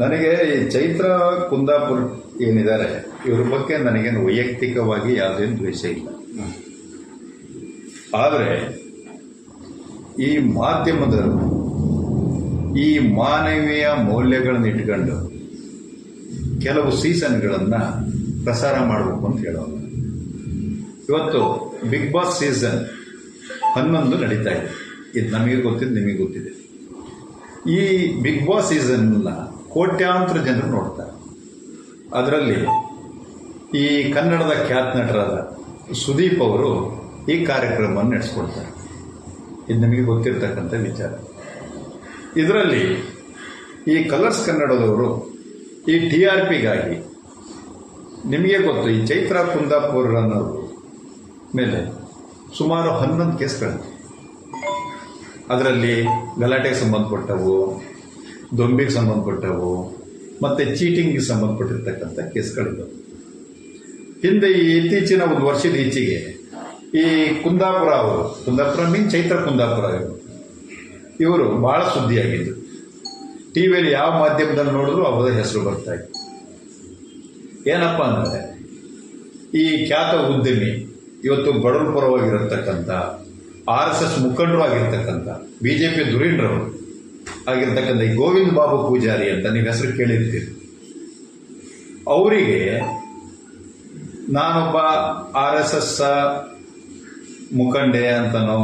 ನನಗೆ ಈ ಚೈತ್ರ ಕುಂದಾಪುರ್ ಏನಿದ್ದಾರೆ, ಇವ್ರ ಬಗ್ಗೆ ನನಗೇನು ವೈಯಕ್ತಿಕವಾಗಿ ಯಾವುದೇನು ದ್ವೇಷ ಇಲ್ಲ. ಆದರೆ ಈ ಮಾಧ್ಯಮದ ಈ ಮಾನವೀಯ ಮೌಲ್ಯಗಳನ್ನು ಇಟ್ಕೊಂಡು ಕೆಲವು ಸೀಸನ್ಗಳನ್ನು ಪ್ರಸಾರ ಮಾಡಬೇಕು ಅಂತ ಹೇಳೋಲ್ಲ ಇವತ್ತು ಬಿಗ್ ಬಾಸ್ ಸೀಸನ್ ಹನ್ನೊಂದು ನಡೀತಾ ಇದೆ. ಇದು ನಮಗೆ ಗೊತ್ತಿದೆ, ನಿಮಗೆ ಗೊತ್ತಿದೆ. ಈ ಬಿಗ್ ಬಾಸ್ ಸೀಸನ್ನ ಕೋಟ್ಯಾಂತರ ಜನರು ನೋಡ್ತಾರೆ. ಅದರಲ್ಲಿ ಈ ಕನ್ನಡದ ಖ್ಯಾತ ನಟರಾದ ಸುದೀಪ್ ಅವರು ಈ ಕಾರ್ಯಕ್ರಮವನ್ನು ನಡೆಸ್ಕೊಡ್ತಾರೆ. ಇದು ನಿಮಗೆ ಗೊತ್ತಿರತಕ್ಕಂಥ ವಿಚಾರ. ಇದರಲ್ಲಿ ಈ ಕಲರ್ಸ್ ಕನ್ನಡದವರು ಈ ಟಿ ಆರ್ ಪಿಗಾಗಿ ನಿಮಗೆ ಗೊತ್ತು, ಈ ಚೈತ್ರ ಕುಂದಾಪುರ ಅನ್ನೋರು ಮೇಲೆ ಸುಮಾರು ಹನ್ನೊಂದು ಕೇಸ್ಗಳಿವೆ. ಅದರಲ್ಲಿ ಗಲಾಟೆಗೆ ಸಂಬಂಧಪಟ್ಟವು ದೊಂಬಿಗೆ ಸಂಬಂಧಪಟ್ಟವು, ಮತ್ತು ಚೀಟಿಂಗ್ಗೆ ಸಂಬಂಧಪಟ್ಟಿರ್ತಕ್ಕಂಥ ಕೇಸ್ಗಳಿದ್ದವು. ಹಿಂದೆ ಈ ಇತ್ತೀಚಿನ ಒಂದು ವರ್ಷದ ಈಚೆಗೆ ಈ ಕುಂದಾಪುರ ಅವರು, ಕುಂದಾಪುರ ಮೀನ್ ಚೈತ್ರ ಕುಂದಾಪುರ ಇವರು ಇವರು ಬಹಳ ಸುದ್ದಿಯಾಗಿದ್ದರು. ಟಿ ವಿಯಲ್ಲಿ ಯಾವ ಮಾಧ್ಯಮದಲ್ಲಿ ನೋಡಿದ್ರು ಅವರ ಹೆಸರು ಬರ್ತಾ ಇತ್ತು. ಏನಪ್ಪ ಅಂದರೆ, ಈ ಖ್ಯಾತ ಉದ್ಯಮಿ, ಇವತ್ತು ಬಡವರ ಪರವಾಗಿರತಕ್ಕಂಥ, ಆರ್ ಎಸ್ ಎಸ್ ಮುಖಂಡರು ಆಗಿರ್ತಕ್ಕಂಥ ಬಿ ಜೆ ಪಿ ಆಗಿರ್ತಕ್ಕಂಥ ಈ ಗೋವಿಂದ ಬಾಬು ಪೂಜಾರಿ ಅಂತ ನೀವು ಹೆಸರು ಕೇಳಿರ್ತೀರಿ. ಅವರಿಗೆ ನಾನೊಬ್ಬ ಆರ್ ಎಸ್ ಎಸ್ ಮುಖಂಡೆ ಅಂತನೋ,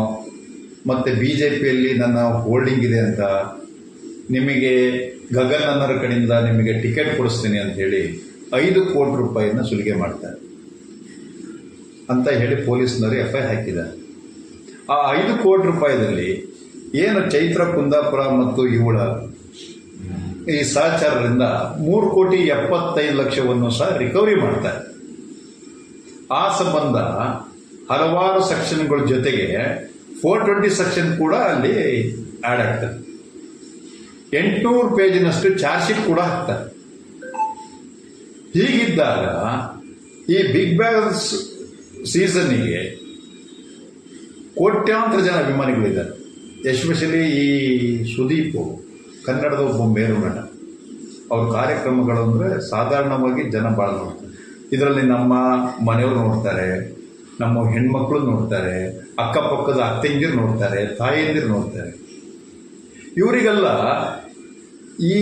ಮತ್ತೆ ಬಿ ಜೆ ಪಿಯಲ್ಲಿ ನನ್ನ ಹೋಲ್ಡಿಂಗ್ ಇದೆ ಅಂತ ನಿಮಗೆ ಗಗನ್ ಅನ್ನರ ಕಡೆಯಿಂದ ನಿಮಗೆ ಟಿಕೆಟ್ ಕೊಡಿಸ್ತೀನಿ ಅಂತ ಹೇಳಿ ಐದು ಕೋಟಿ ರೂಪಾಯಿನ ಸುಲಿಗೆ ಮಾಡ್ತಾರೆ. ಅಂತ ಹೇಳಿ ಪೊಲೀಸ್ನವರು ಎಫ್ ಐ ಹಾಕಿದ್ದಾರೆ. ಆ ಐದು ಕೋಟಿ ರೂಪಾಯಿದಲ್ಲಿ ಏನು ಚೈತ್ರ, ಕುಂದಾಪುರ ಮತ್ತು ಇವಳ? ಈ ಸಹಚಾರರಿಂದ ಮೂರು ಕೋಟಿ ಎಪ್ಪತ್ತೈದು ಲಕ್ಷವನ್ನು ಸಹ ರಿಕವರಿ ಮಾಡ್ತಾರೆ. ಆ ಸಂಬಂಧ ಹಲವಾರು ಸೆಕ್ಷನ್ಗಳ ಜೊತೆಗೆ ಫೋರ್ ಟ್ವೆಂಟಿ ಸೆಕ್ಷನ್ ಕೂಡ ಅಲ್ಲಿ ಆಡ್ ಆಗ್ತದೆ. ಎಂಟುನೂರು ಪೇಜಿನಷ್ಟು ಚಾರ್ಜ್ ಶೀಟ್ ಕೂಡ ಹಾಕ್ತಾರೆ. ಹೀಗಿದ್ದಾಗ ಈ ಬಿಗ್ ಬ್ಯಾಗ್ ಸೀಸನ್ನಿಗೆ ಕೋಟ್ಯಾಂತರ ಜನ ಅಭಿಮಾನಿಗಳಿದ್ದಾರೆ. ಎಸ್ಪೆಷಲಿ ಈ ಸುದೀಪ್ ಕನ್ನಡದ ಒಬ್ಬ ಮೇರು ನಟ ಅವ್ರ ಕಾರ್ಯಕ್ರಮಗಳು ಅಂದರೆ ಸಾಧಾರಣವಾಗಿ ಜನ ಭಾಳ ನೋಡ್ತಾರೆ. ಇದರಲ್ಲಿ ನಮ್ಮ ಮನೆಯವರು ನೋಡ್ತಾರೆ, ನಮ್ಮ ಹೆಣ್ಮಕ್ಳು ನೋಡ್ತಾರೆ, ಅಕ್ಕಪಕ್ಕದ ಅತ್ತೆಂದಿರು ನೋಡ್ತಾರೆ ತಾಯಿಯಂದಿರು ನೋಡ್ತಾರೆ. ಇವರಿಗೆಲ್ಲ ಈ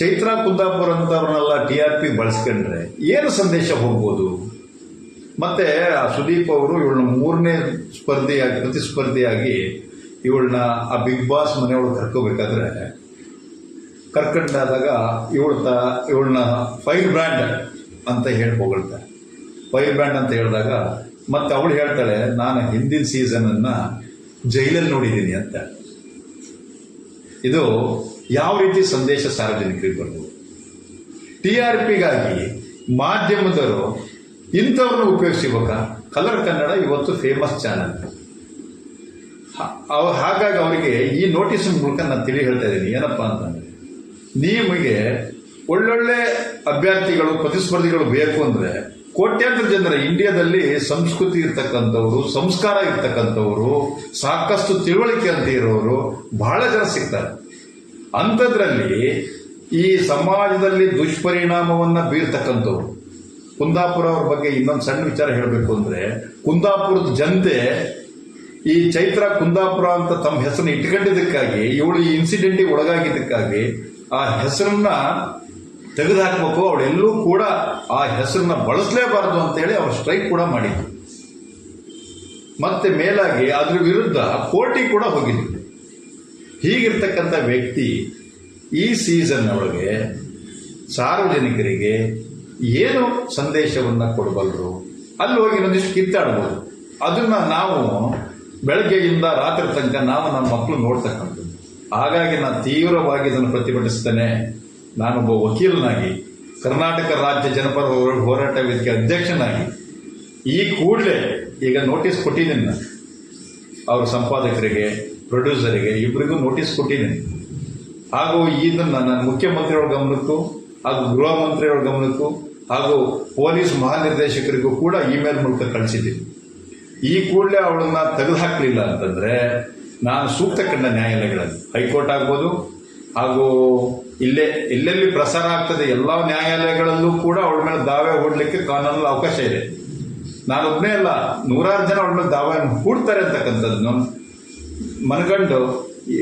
ಚೈತ್ರ ಕುಂದಾಪುರ ಅಂತವ್ರನ್ನೆಲ್ಲ ಟಿ ಆರ್ ಪಿ ಬಳಸ್ಕೊಂಡ್ರೆ ಏನು ಸಂದೇಶ ಹೋಗ್ಬೋದು? ಮತ್ತೆ ಆ ಸುದೀಪ್ ಅವರು ಇವಳನ್ನ ಮೂರನೇ ಸ್ಪರ್ಧೆಯಾಗಿ, ಪ್ರತಿಸ್ಪರ್ಧಿಯಾಗಿ ಇವಳನ್ನ ಆ ಬಿಗ್ ಬಾಸ್ ಮನೆಯೊಳಗೆ ಕರ್ಕೋಬೇಕಾದ್ರೆ ಕರ್ಕೊಂಡಾದಾಗ ಇವಳ ತ, ಇವಳನ್ನ ಫೈರ್ ಬ್ರ್ಯಾಂಡ್ ಅಂತ ಹೇಳಿ ಫೈರ್ ಬ್ರ್ಯಾಂಡ್ ಅಂತ ಹೇಳಿದಾಗ ಮತ್ತೆ ಅವಳು ಹೇಳ್ತಾಳೆ, ನಾನು ಹಿಂದಿನ ಸೀಸನ್ ಅನ್ನ ಜೈಲಲ್ಲಿ ನೋಡಿದ್ದೀನಿ ಅಂತ. ಇದು ಯಾವ ರೀತಿ ಸಂದೇಶ ಸಾರ್ವಜನಿಕರಿಗೆ ಬರ್ಬೋದು ಟಿ ಆರ್ ಪಿಗಾಗಿ ಮಾಧ್ಯಮದವರು ಇಂಥವ್ರನ್ನ ಉಪಯೋಗಿಸಿಬೇಕಾ ಕಲರ್ ಕನ್ನಡ ಇವತ್ತು ಫೇಮಸ್ ಚಾನಲ್ ಹಾಗಾಗಿ ಅವರಿಗೆ ಈ ನೋಟಿಸ್ ಮೂಲಕ ನಾನು ತಿಳಿ ಹೇಳ್ತಾ ಇದ್ದೀನಿ. ಏನಪ್ಪ ಅಂತಂದ್ರೆ, ನಿಮಗೆ ಒಳ್ಳೊಳ್ಳೆ ಅಭ್ಯರ್ಥಿಗಳು, ಪ್ರತಿಸ್ಪರ್ಧಿಗಳು ಬೇಕು ಅಂದ್ರೆ ಕೋಟ್ಯಾಂತರ ಜನರ ಇಂಡಿಯಾದಲ್ಲಿ ಸಂಸ್ಕೃತಿ ಇರ್ತಕ್ಕಂಥವ್ರು, ಸಂಸ್ಕಾರ ಇರ್ತಕ್ಕಂಥವ್ರು, ಸಾಕಷ್ಟು ತಿಳುವಳಿಕೆ ಅಂತ ಇರೋರು ಬಹಳ ಜನ ಸಿಗ್ತಾರೆ. ಅಂಥದ್ರಲ್ಲಿ ಈ ಸಮಾಜದಲ್ಲಿ ದುಷ್ಪರಿಣಾಮವನ್ನ ಬೀರ್ತಕ್ಕಂಥವ್ರು, ಕುಂದಾಪುರ ಅವ್ರ ಬಗ್ಗೆ ಇನ್ನೊಂದು ಸಣ್ಣ ವಿಚಾರ ಹೇಳಬೇಕು ಅಂದ್ರೆ, ಕುಂದಾಪುರದ ಜನತೆ ಈ ಚೈತ್ರ ಕುಂದಾಪುರ ಅಂತ ತಮ್ಮ ಹೆಸರನ್ನ ಇಟ್ಕೊಂಡಿದ್ದಕ್ಕಾಗಿ ಇವಳು ಈ ಇನ್ಸಿಡೆಂಟಿಗೆ ಒಳಗಾಗಿದ್ದಕ್ಕಾಗಿ ಆ ಹೆಸರನ್ನ ತೆಗೆದುಹಾಕಬೇಕು. ಅವಳೆಲ್ಲೂ ಕೂಡ ಆ ಹೆಸರನ್ನ ಬಳಸಲೇಬಾರದು ಅಂತೇಳಿ ಅವರು ಸ್ಟ್ರೈಕ್ ಕೂಡ ಮಾಡಿದ್ರು. ಮತ್ತೆ ಮೇಲಾಗಿ ಅದ್ರ ವಿರುದ್ಧ ಕೋರ್ಟಿ ಕೂಡ ಹೋಗಿದ್ರು ಹೀಗಿರ್ತಕ್ಕಂಥ ವ್ಯಕ್ತಿ ಈ ಸೀಸನ್ ಒಳಗೆ ಸಾರ್ವಜನಿಕರಿಗೆ ಏನು ಸಂದೇಶವನ್ನು ಕೊಡಬಲ್ಲರು ಅಲ್ಲಿ ಹೋಗಿ ಒಂದಿಷ್ಟು ಕಿತ್ತಾಡಬಹುದು ಅದನ್ನ ನಾವು ಬೆಳಗ್ಗೆಯಿಂದ ರಾತ್ರಿ ತನಕ ನಾವು ನಮ್ಮ ಮಕ್ಕಳು ನೋಡ್ತಕ್ಕಂಥದ್ದು. ಹಾಗಾಗಿ ನಾನು ತೀವ್ರವಾಗಿ ಇದನ್ನು ಪ್ರತಿಭಟಿಸ್ತೇನೆ ನಾನೊಬ್ಬ ವಕೀಲನಾಗಿ, ಕರ್ನಾಟಕ ರಾಜ್ಯ ಜನಪರ ಹೋರ- ಹೋರಾಟ ವೇದಿಕೆ ಅಧ್ಯಕ್ಷನಾಗಿ, ಈ ಕೂಡಲೇ ಈಗ ನೋಟಿಸ್ ಕೊಟ್ಟಿದ್ದೀನಿ ನಾನು. ಅವ್ರ ಸಂಪಾದಕರಿಗೆ, ಪ್ರೊಡ್ಯೂಸರಿಗೆ ಇಬ್ಬರಿಗೂ ನೋಟಿಸ್ ಕೊಟ್ಟಿದ್ದೀನಿ. ಹಾಗೂ ಇದನ್ನು ನಾನು ಮುಖ್ಯಮಂತ್ರಿಯವರ ಗಮನಕ್ಕೂ, ಹಾಗೂ ಗೃಹ ಮಂತ್ರಿಯವರ ಗಮನಕ್ಕೂ, ಹಾಗೂ ಪೊಲೀಸ್ ಮಹಾನಿರ್ದೇಶಕರಿಗೂ ಕೂಡ ಇಮೇಲ್ ಮೂಲಕ ಕಳಿಸಿದ್ದೀನಿ. ಈ ಕೂಡಲೇ ಅವಳನ್ನ ತೆಗೆದುಹಾಕಲಿಲ್ಲ ಅಂತಂದ್ರೆ ನಾನು ಸೂಕ್ತ ಕಂಡ ನ್ಯಾಯಾಲಯಗಳಲ್ಲಿ, ಹೈಕೋರ್ಟ್ ಆಗ್ಬೋದು, ಹಾಗೂ ಇಲ್ಲೇ, ಎಲ್ಲೆಲ್ಲಿ ಪ್ರಸಾರ ಆಗ್ತದೆ ಎಲ್ಲ ನ್ಯಾಯಾಲಯಗಳಲ್ಲೂ ಕೂಡ ಅವಳ ಮೇಲೆ ದಾವೆ ಹೂಡ್ಲಿಕ್ಕೆ ಕಾನೂನು ಅವಕಾಶ ಇದೆ. ನಾನೊಬ್ಬನೇ ಅಲ್ಲ, ನೂರಾರು ಜನ ಅವಳ ಮೇಲೆ ದಾವೆ ಹೂಡ್ತಾರೆ ಅಂತಕ್ಕಂಥದ್ದು ಮನಗಂಡು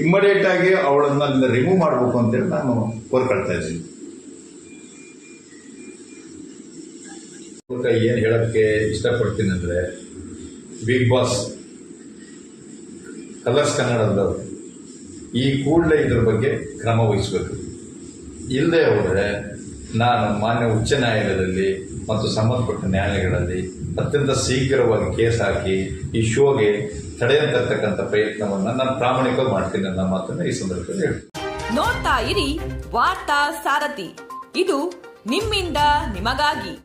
ಇಮ್ಮಡಿಯೇಟ್ ಆಗಿ ಅವಳನ್ನ ರಿಮೂವ್ ಮಾಡಬೇಕು ಅಂತೇಳಿ ನಾನು ಕೋರ್ಕೊಳ್ತಾ ಇದ್ದೀನಿ. ಏನು ಹೇಳೋಕ್ಕೆ ಇಷ್ಟಪಡ್ತೀನಿ ಅಂದ್ರೆ ಬಿಗ್ ಬಾಸ್ ಕಲರ್ಸ್ ಕನ್ನಡದವರು ಈ ಕೂಡಲೇ ಇದ್ರ ಬಗ್ಗೆ ಕ್ರಮ ವಹಿಸಬೇಕು. ಇಲ್ಲದೆ ಹೋದರೆ ನಾನು ಮಾನ್ಯ ಉಚ್ಚ ನ್ಯಾಯಾಲಯದಲ್ಲಿ ಮತ್ತು ಸಂಬಂಧಪಟ್ಟ ನ್ಯಾಯಾಲಯಗಳಲ್ಲಿ ಅತ್ಯಂತ ಶೀಘ್ರವಾಗಿ ಕೇಸ್ ಹಾಕಿ ಈ ಶೋಗೆ ತಡೆಯಂತಕ್ಕಂಥ ಪ್ರಯತ್ನವನ್ನು ನಾನು ಪ್ರಾಮಾಣಿಕವಾಗಿ ಮಾಡ್ತೀನಿ ಅನ್ನೋ ಮಾತನ್ನು ಈ ಸಂದರ್ಭದಲ್ಲಿ ಹೇಳಿ ನೋಡ್ತಾ ಇರಿ ವಾರ್ತಾ ಸಾರಥಿ. ಇದು ನಿಮ್ಮಿಂದ ನಿಮಗಾಗಿ.